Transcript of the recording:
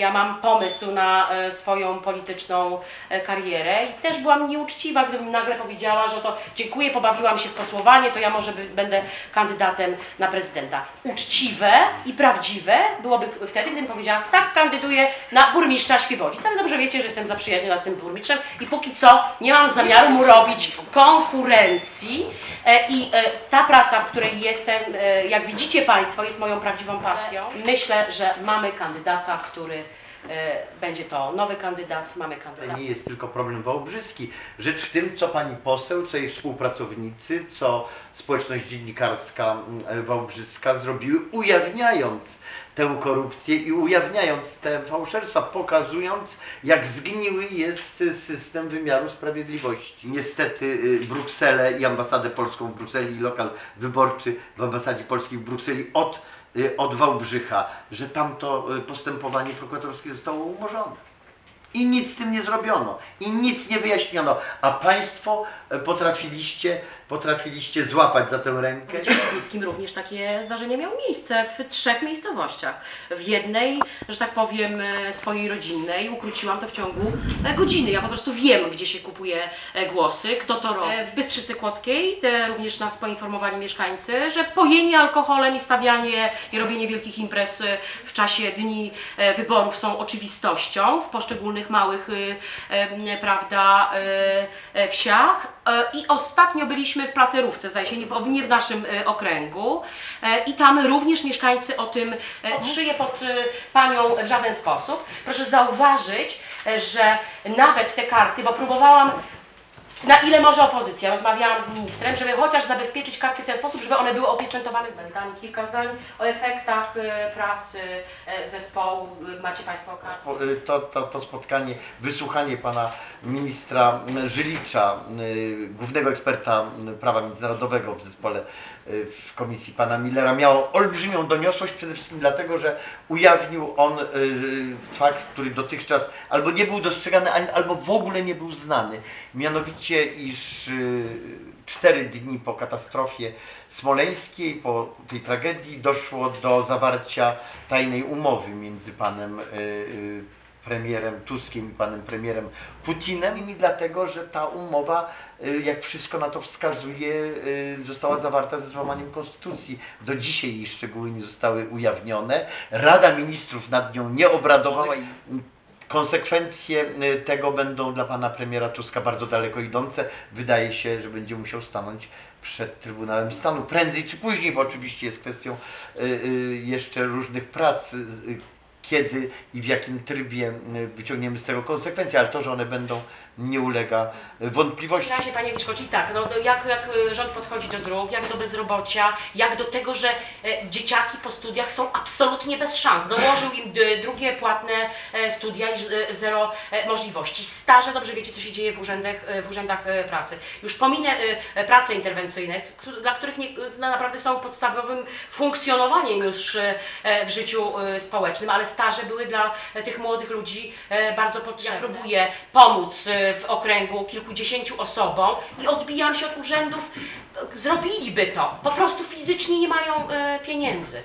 ja mam pomysł na e, swoją polityczną e, karierę i też byłam nieuczciwa, gdybym nagle powiedziała, że to dziękuję, pobawiłam się w posłowanie, to ja może by, będę kandydatem na prezydenta. Uczciwe i prawdziwe byłoby wtedy, gdybym powiedziała, tak, kandyduję na burmistrza Świebodzic. Ale dobrze wiecie, że jestem zaprzyjaźniona z tym burmistrzem i póki co nie mam zamiaru mu robić konkurencji e, i ta praca, w której jestem, jak widzicie Państwo, jest moją prawdziwą pasją. Myślę, że mamy kandydata, który będzie to nowy kandydat, mamy To kandydata. nie jest tylko problem wałbrzyski. Rzecz w tym, co pani poseł, co jej współpracownicy, co społeczność dziennikarska mm, wałbrzyska zrobiły, ujawniając tę korupcję i ujawniając te fałszerstwa, pokazując, jak zgniły jest system wymiaru sprawiedliwości. Niestety y, Brukselę i ambasadę polską w Brukseli i lokal wyborczy w ambasadzie polskiej w Brukseli od, od Wałbrzycha, że tamto y, postępowanie prokuratorskie zostało umorzone. I nic z tym nie zrobiono. I nic nie wyjaśniono. A Państwo e, potrafiliście, potrafiliście złapać za tę rękę. W Dziedzińskim również takie zdarzenie miało miejsce w trzech miejscowościach. W jednej, że tak powiem, e, swojej rodzinnej ukróciłam to w ciągu e, godziny. Ja po prostu wiem, gdzie się kupuje e, głosy, kto to robi. W Bystrzycy Kłodzkiej te również nas poinformowali mieszkańcy, że pojenie alkoholem i stawianie i robienie wielkich imprez w czasie dni wyborów są oczywistością w poszczególnych małych, prawda, wsiach. E, I ostatnio byliśmy w Platerówce, zdaje się, nie w, naszym e, okręgu. E, I tam również mieszkańcy o tym e, szyję pod panią w żaden sposób. Proszę zauważyć, że nawet te karty, bo próbowałam na ile może opozycja? Rozmawiałam z ministrem, żeby chociaż zabezpieczyć karty w ten sposób, żeby one były opieczętowane z zdaniami. Kilka zdań o efektach e, pracy e, zespołu. Macie Państwo karty? Po- y, To, to, to spotkanie, wysłuchanie pana ministra Żylicza, y, głównego eksperta prawa międzynarodowego w zespole y, w komisji pana Millera, miało olbrzymią doniosłość, przede wszystkim dlatego, że ujawnił on y, fakt, który dotychczas albo nie był dostrzegany, albo w ogóle nie był znany. Mianowicie, iż y, cztery dni po katastrofie smoleńskiej, po tej tragedii doszło do zawarcia tajnej umowy między panem y, y, premierem Tuskiem i panem premierem Putinem i dlatego, że ta umowa, jak wszystko na to wskazuje, została zawarta ze złamaniem konstytucji. Do dzisiaj jej szczegóły nie zostały ujawnione. Rada Ministrów nad nią nie obradowała Konsekwencje y, tego będą dla pana premiera Tuska bardzo daleko idące. Wydaje się, że będzie musiał stanąć przed Trybunałem Stanu prędzej czy później, bo oczywiście jest kwestią y, y, jeszcze różnych prac, kiedy i w jakim trybie wyciągniemy z tego konsekwencje, ale to, że one będą, nie ulega wątpliwości. razie Panie Wiszkoci, tak, no, jak, jak y, rząd podchodzi do dróg, jak do bezrobocia, jak do tego, że e, dzieciaki po studiach są absolutnie bez szans. Dołożył im drugie płatne e, studia i e, zero e, możliwości. Staże, dobrze wiecie, co się dzieje w urzędach, e, w urzędach e, pracy. Już pominę e, e, prace interwencyjne, dla których nie, no, naprawdę są podstawowym funkcjonowaniem już e, e, w życiu e, społecznym, ale staże były dla e, tych młodych ludzi e, bardzo potrzebne. Ja próbuję pomóc e, w okręgu kilkudziesięciu osobom i odbijam się od urzędów, zrobiliby to, po prostu fizycznie nie mają pieniędzy.